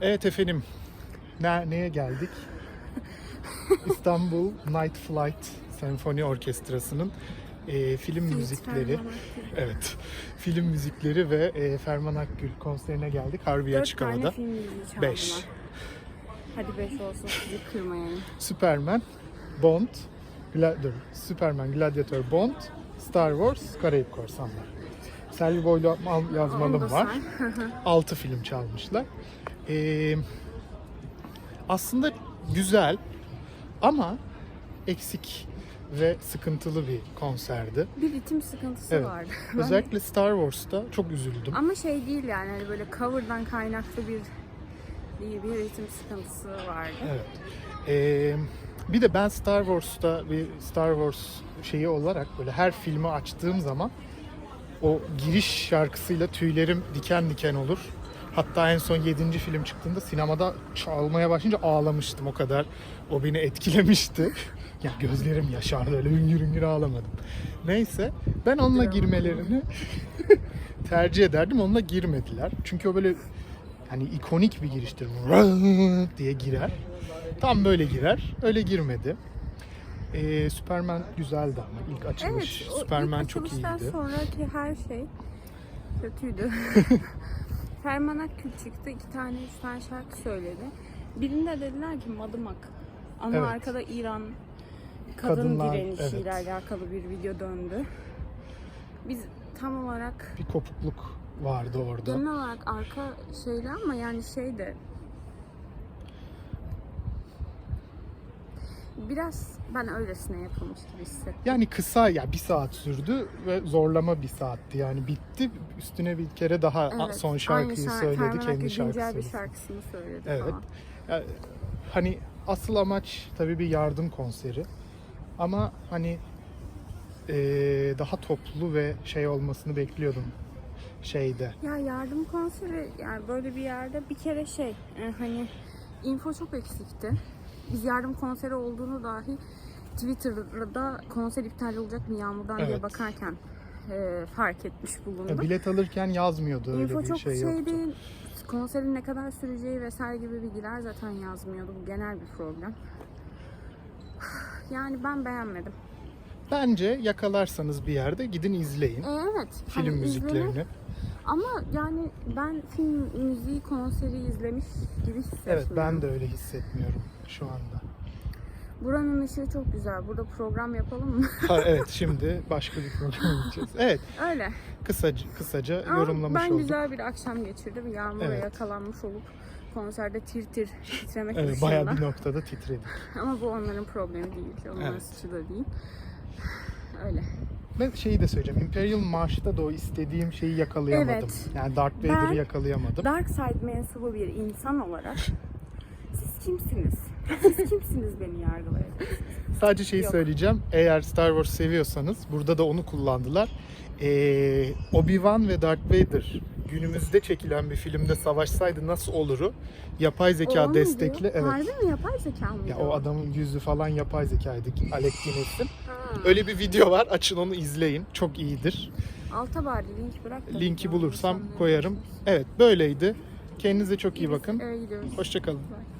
Evet efendim. Ne, neye geldik? İstanbul Night Flight Senfoni Orkestrası'nın e, film müzikleri, evet, film müzikleri ve e, Ferman Akgül konserine geldik. Harbiye Dört Açık Hava'da. film müziği. Beş. Hadi beş olsun sizi kırmayayım. Superman, Bond, Gla- dur, Superman, Gladiator, Bond, Star Wars, Karayip Korsanlar. Selvi Boylu da var. 6 film çalmışlar. Ee, aslında güzel ama eksik ve sıkıntılı bir konserdi. bir ritim sıkıntısı Evet. vardı. Özellikle Star Wars'ta çok üzüldüm. Ama şey değil yani hani böyle cover'dan kaynaklı bir bir, bir ritim sıkıntısı vardı. Evet. Ee, bir de ben Star Wars'ta bir Star Wars şeyi olarak böyle her filmi açtığım zaman o giriş şarkısıyla tüylerim diken diken olur. Hatta en son 7. film çıktığında sinemada çalmaya başlayınca ağlamıştım o kadar. O beni etkilemişti. ya gözlerim yaşardı öyle hüngür hüngür ağlamadım. Neyse ben onunla girmelerini tercih ederdim. Onunla girmediler. Çünkü o böyle hani ikonik bir giriştir. Diye girer. Tam böyle girer. Öyle girmedi. Ee, Superman güzeldi ama ilk açılış. o Superman ilk çok iyiydi. sonraki her şey kötüydü. Ferman Akgül çıktı. iki tane, üç tane şarkı söyledi. Birinde dediler ki Madımak. Ama Evet. arkada İran kadın Kadınlar, direnişiyle evet. alakalı bir video döndü. Biz tam olarak Bir kopukluk vardı orada. genel olarak arka şeyle ama yani şey de biraz ben öylesine yapılmış gibi hissettim. Yani kısa ya bir saat sürdü ve zorlama bir saatti yani bitti üstüne bir kere daha Evet, son şarkıyı şarkı, söyledi kendi şarkısını. bir şarkısını söyledi Evet. falan. Ya, hani asıl amaç tabii bir yardım konseri ama hani eee, daha toplu ve şey olmasını bekliyordum şeyde. Ya yardım konseri yani böyle bir yerde bir kere şey e, hani info çok eksikti. Biz yardım konseri olduğunu dahi Twitter'da konser iptal olacak mı yağmurdan diye Evet. bakarken e, fark etmiş Ya, bulundum. bilet alırken yazmıyordu öyle info bir çok şey şey, yoktu. Konserin ne kadar süreceği vesaire gibi bilgiler zaten yazmıyordu. Bu genel bir problem. Yani ben beğenmedim. Bence yakalarsanız bir yerde gidin izleyin E, evet. film hani müziklerini. izlenir. Ama yani ben film müziği konseri izlemiş gibi hissetmiyorum. Evet ben de öyle hissetmiyorum şu anda. Buranın ışığı çok güzel. Burada program yapalım mı? Ha, evet şimdi başka bir program gideceğiz. Evet Öyle. kısaca, kısaca Ama yorumlamış ben olduk. güzel bir akşam geçirdim. Yağmura Evet. yakalanmış olup konserde tir tir titremek Evet dışında. bayağı bir noktada titredik. Ama bu onların problemi değil. Onların Evet. suçu da değil. Öyle. Ben şeyi de söyleyeceğim. Imperial March'ta da o istediğim şeyi yakalayamadım. Evet. Yani Darth Vader'ı Ben- yakalayamadım. Dark Side mensubu bir insan olarak siz kimsiniz? Siz kimsiniz beni yargılayacak? Sadece şeyi Yok. söyleyeceğim. Eğer Star Wars seviyorsanız burada da onu kullandılar. Ee, Obi-Wan ve Darth Vader günümüzde çekilen bir filmde savaşsaydı nasıl oluru yapay zeka O mu destekli. Evet. Harbi mi yapay zeka mıydı Ya o adamın yüzü falan yapay zekaydı. Alec Guinness'in. Öyle bir video var. Açın onu izleyin. Çok iyidir. Alta bari link bırak da Linki bulursam koyarım. Evet böyleydi. Kendinize çok iyi bakın. eve gidiyoruz. Hoşçakalın. Bye.